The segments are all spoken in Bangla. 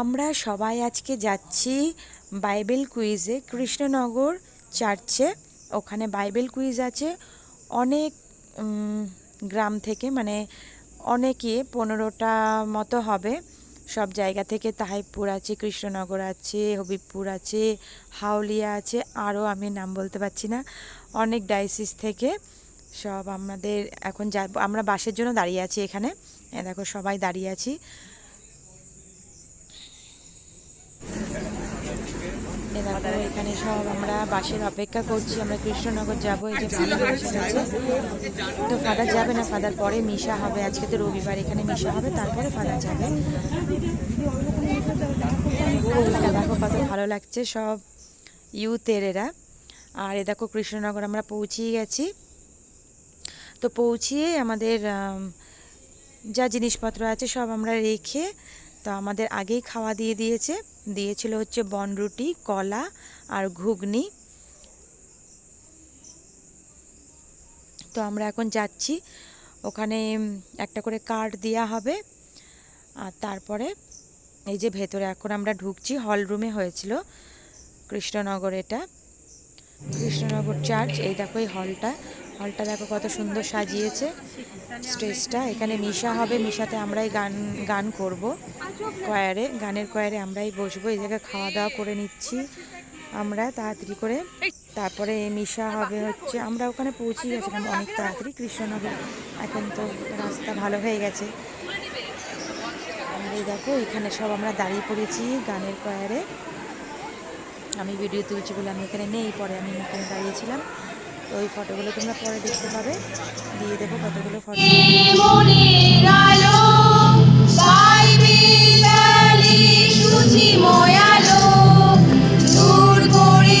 আমরা সবাই আজকে যাচ্ছি বাইবেল কুইজে, কৃষ্ণনগর চার্চে। ওখানে বাইবেল কুইজ আছে। অনেক গ্রাম থেকে মানে অনেকে পনেরোটা মতো হবে। সব জায়গা থেকে তাহিবপুর আছে, কৃষ্ণনগর আছে, হবিবপুর আছে হাওলিয়া আছে আরও আমি নাম বলতে পারছি না। অনেক ডায়াসিস থেকে সব আমাদের এখন যা আমরা বাসের জন্য দাঁড়িয়ে আছি এখানে। দেখো সবাই দাঁড়িয়ে আছি। দেখো এখানে সব আমরা বাসের অপেক্ষা করছি, আমরা কৃষ্ণনগর যাব, এই যে তো ফাদার যাবে না, ফাদার পরে মিশা হবে, আজকে তো রবিবার, এখানে মিশা হবে, তারপরে ফাদার যাবে। দেখো কত ভালো লাগছে সব ইউথের এরা আর এ দেখো কৃষ্ণনগর, আমরা পৌঁছিয়ে গেছি। তো পৌঁছিয়ে আমাদের যা জিনিসপত্র আছে সব আমরা রেখে, তো আমাদের আগেই খাওয়া দিয়ে দিয়েছে। দিয়েছিল হচ্ছে বনরুটি কলা আর ঘুগনি। তো আমরা এখন যাচ্ছি। ওখানে একটা করে কার্ড দেওয়া হবে। আর তারপরে এই যে ভেতরে এখন আমরা ঢুকছি, হল রুমে হয়েছিল কৃষ্ণনগর এটা। কৃষ্ণনগর চার্চ, এই দেখো এই হলটা। হলটা দেখো কত সুন্দর সাজিয়েছে। স্টেজটা এখানে মিশা হবে মিশাতে আমরাই গান গান করব। কয়ারে গানের কয়ারে আমরাই বসবো। এই জায়গায় খাওয়া দাওয়া করে নিচ্ছি আমরা তাড়াতাড়ি করে। তারপরে মিশা হবে হচ্ছে, আমরা ওখানে পৌঁছে গেছিলাম অনেক তাড়াতাড়ি। কৃষ্ণনগর, এখন তো রাস্তা ভালো হয়ে গেছে। আর দেখো, এখানে সব আমরা দাঁড়িয়ে পড়েছি গানের কয়ারে আমি ভিডিও তুলছি বলে আমি এখানে নেই, পরে আমি এখানে দাঁড়িয়েছিলাম। তো ওই ফটোগুলো তোমরা পরে দেখতে পাবে। দিয়ে দেবো কতগুলো ফটো। দূর করে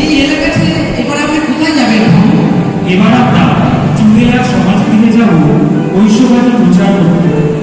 এই এলাকা এবার আপনি কোথায় যাবেন এবার আমরা চুড়িয়ার সমাজ থেকে যাব ঐশ্বর্য প্রচার করতে।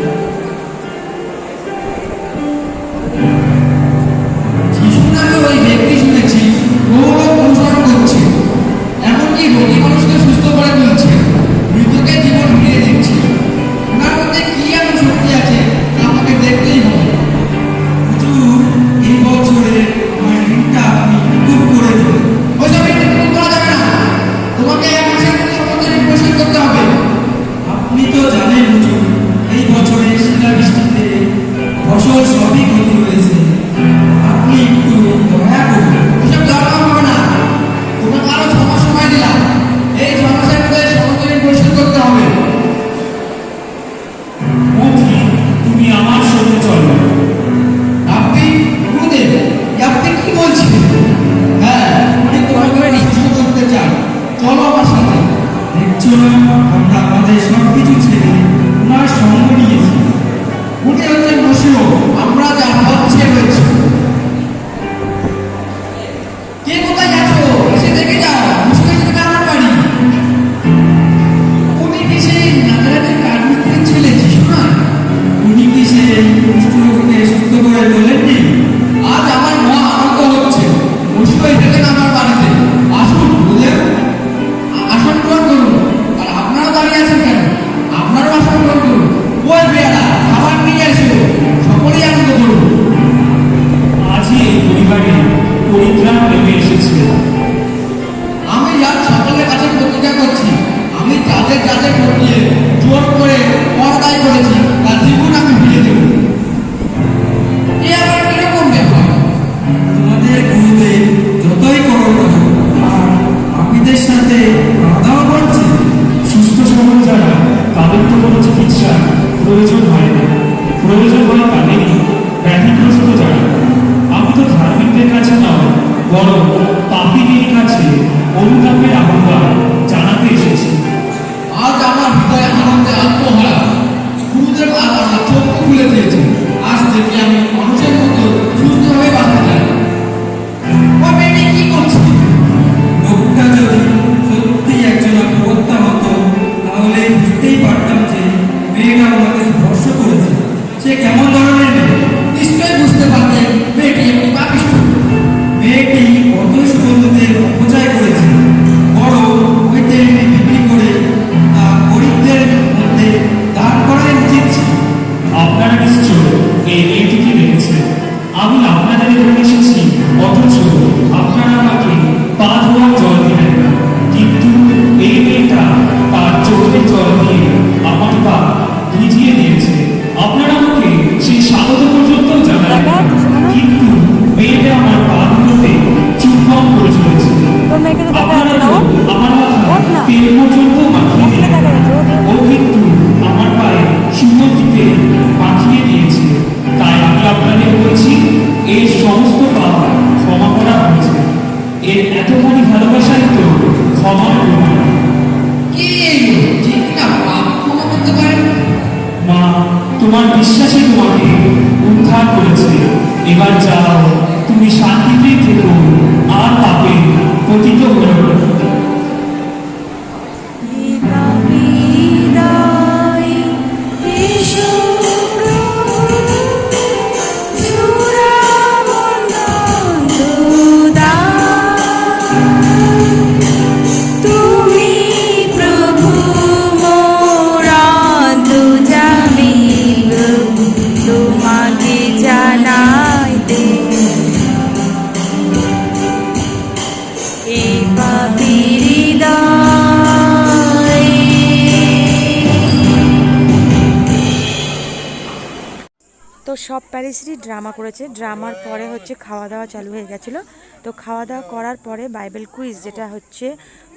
প্যারিসেরই ড্রামা করেছে। ড্রামার পরে হচ্ছে খাওয়া দাওয়া চালু হয়ে গেছিল। তো খাওয়া দাওয়া করার পরে বাইবেল কুইজ যেটা হচ্ছে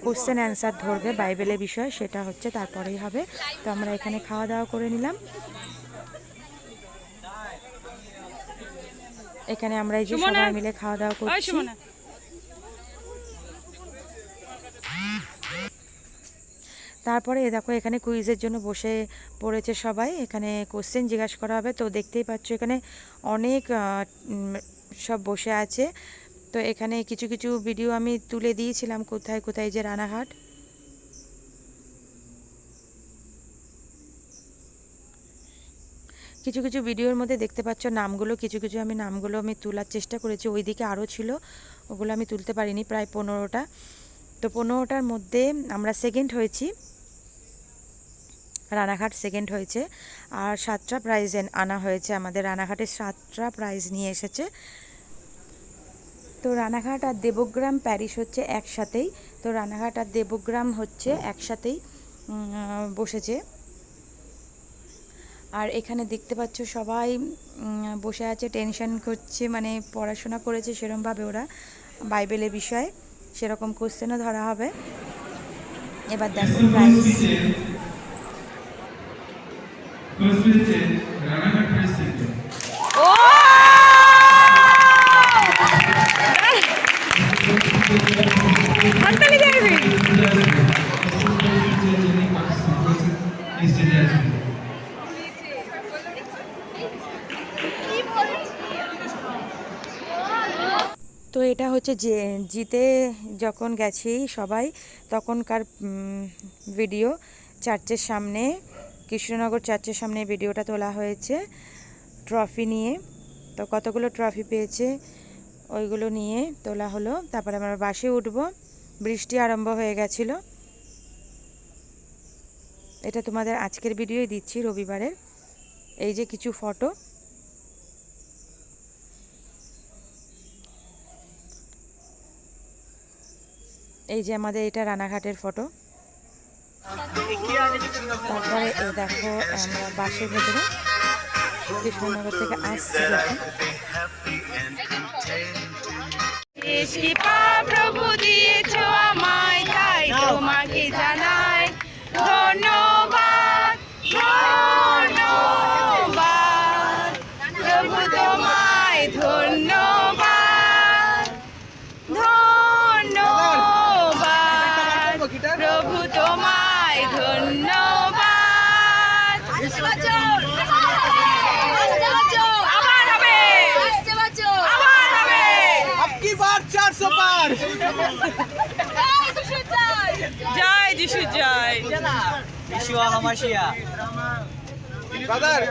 কোশ্চেন অ্যান্সার ধরবে বাইবেলের বিষয় সেটা হচ্ছে তারপরেই হবে। তো আমরা এখানে খাওয়া দাওয়া করে নিলাম। এখানে আমরা এই যে সবাই মিলে খাওয়া দাওয়া করছি। তারপরে এ দেখো, এখানে কুইজের জন্য বসে পড়েছে সবাই। এখানে কোশ্চেন জিজ্ঞাসা করা হবে। তো দেখতেই পাচ্ছ, এখানে অনেক সব বসে আছে। তো এখানে কিছু কিছু ভিডিও আমি তুলে দিয়েছিলাম কোথায় কোথায় যে রানাঘাট। কিছু কিছু ভিডিওর মধ্যে দেখতে পাচ্ছ নামগুলো, কিছু কিছু আমি নামগুলো আমি তোলার চেষ্টা করেছি। ওইদিকে আরও ছিল, ওগুলো আমি তুলতে পারিনি, প্রায় পনেরোটা। তো পনেরোটার মধ্যে আমরা সেকেন্ড হয়েছি। রানাঘাট সেকেন্ড হয়েছে। আর সাতটা প্রাইজ আনা হয়েছে আমাদের। রানাঘাটে সাতটা প্রাইজ নিয়ে এসেছে। তো রানাঘাট আর দেবগ্রাম প্যারিস হচ্ছে একসাথেই। তো রানাঘাট আর দেবগ্রাম হচ্ছে একসাথেই বসেছে। আর এখানে দেখতে পাচ্ছ সবাই বসে আছে। টেনশন করছে মানে পড়াশোনা করেছে সেরমভাবে ওরা। বাইবেলের বিষয়ে সেরকম কোশ্চেনও ধরা হবে। এবার দেখো প্রাইস রানাঘাট পরিস্থিতিতে তো এটা হচ্ছে যে জিতে যখন গেছি সবাই তখনকার ভিডিও চার্চের সামনে। কৃষ্ণনগর চার্চের সামনে ভিডিওটা তোলা হয়েছে ট্রফি নিয়ে। তো কতগুলো ট্রফি পেয়েছে ওইগুলো নিয়ে তোলা হলো। তারপরে আমরা বাসে উঠব। বৃষ্টি আরম্ভ হয়ে গেছিল। এটা তোমাদের আজকের ভিডিওই দিচ্ছি রবিবারের। এই যে কিছু ফটো। এই যে আমাদের এটা রানাঘাটের ফটো। তারপরে এই দেখো আমরা বাসের ভেতরে কৃষ্ণনগর থেকে আসছি প্রভু দিয়েছ আমায়, তাই তোমাকে জানাই ধন্যবাদ জয় যিশু জয় ব্রাদার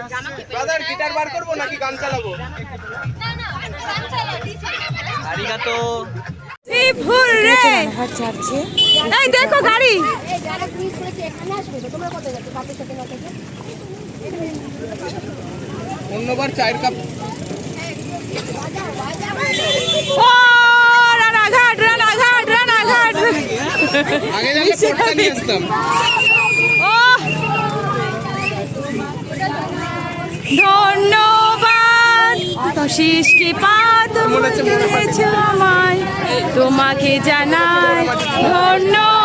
ব্রাদার গিটার বার করব নাকি গান চালাবো চার্চে এই দেখো গাড়ি যারা মিস করেছে এখানে আসবে তো তোমরা কোথায় যাচ্ছ বাপের সাথে না থেকে অন্যবার চায়ের কাপ ও রানাঘাট রানাঘাট রানাঘাট আগে জানলে পটকা নিয়ে আসতাম ও ধন্যবাদ। তো শীষ কি পা তুমি আমায়? তোমাকে জানাই ধন্যবাদ।